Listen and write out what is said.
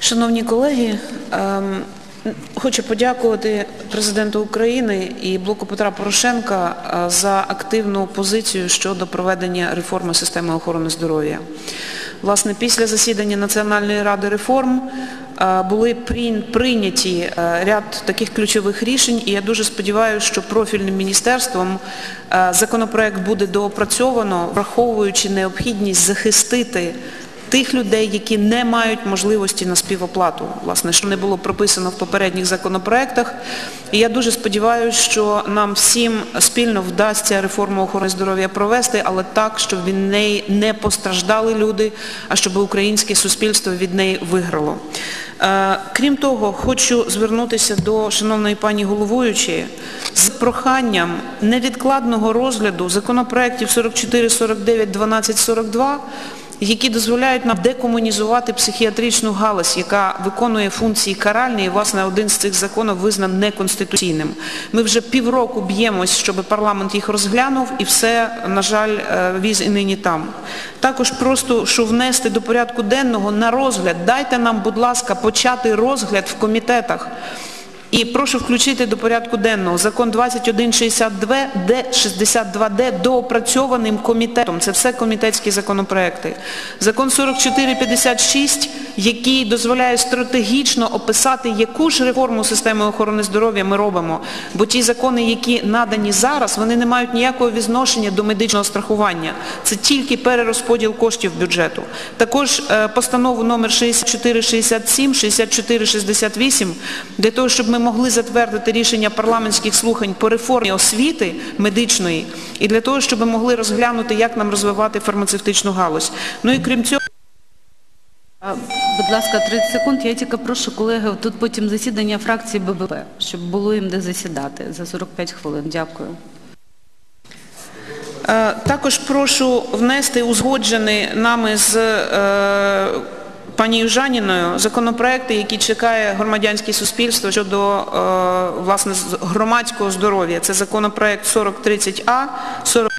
Шановні колеги, ем, хочу подякувати президенту України і блоку Петра Порошенка е, за активну позицію щодо проведення реформи системи охорони здоров'я. Власне, після засідання Національної ради реформ е, були прийняті е, ряд таких ключових рішень, і я дуже сподіваюся, що профільним міністерством законопроект буде доопрацьовано, враховуючи необхідність захистити тих людей, які не мають можливості на співоплату, власне, що не було прописано в попередніх законопроектах. І я дуже сподіваюся, що нам всім спільно вдасться реформу охорони здоров'я провести, але так, щоб від неї не постраждали люди, а щоб українське суспільство від неї виграло. Е, Крім того, хочу звернутися до шановної пані головуючої з проханням невідкладного розгляду законопроєктів 44, 49, 12, 42, які дозволяють нам декомунізувати психіатричну галузь, яка виконує функції каральні, і, власне, один з цих законів визнан неконституційним. Ми вже півроку б'ємось, щоб парламент їх розглянув, і все, на жаль, е, віз і нині там. Також просто, що внести до порядку денного на розгляд, дайте нам, будь ласка, почати розгляд в комітетах. І прошу включити до порядку денного закон 2162, де 62Д доопрацьованим комітетом. Це все комітетські законопроекти. Закон 4456, який дозволяє стратегічно описати, яку ж реформу системи охорони здоров'я ми робимо. Бо ті закони, які надані зараз, вони не мають ніякого відношення до медичного страхування. Це тільки перерозподіл коштів бюджету. Також е, постанову номер 6467, 6468, для того, щоб ми могли затвердити рішення парламентських слухань по реформі освіти медичної і для того, щоб ми могли розглянути, як нам розвивати фармацевтичну галузь. Ну і крім цього, Будь ласка, 30 секунд. Я тільки прошу колеги, тут потім засідання фракції ББП, щоб було їм де засідати за 45 хвилин. Дякую. Е, Також прошу внести узгоджений нами з е, пані Южаніною законопроекти, які чекає громадянське суспільство щодо е, власне громадського здоров'я. Це законопроект 4030А, 40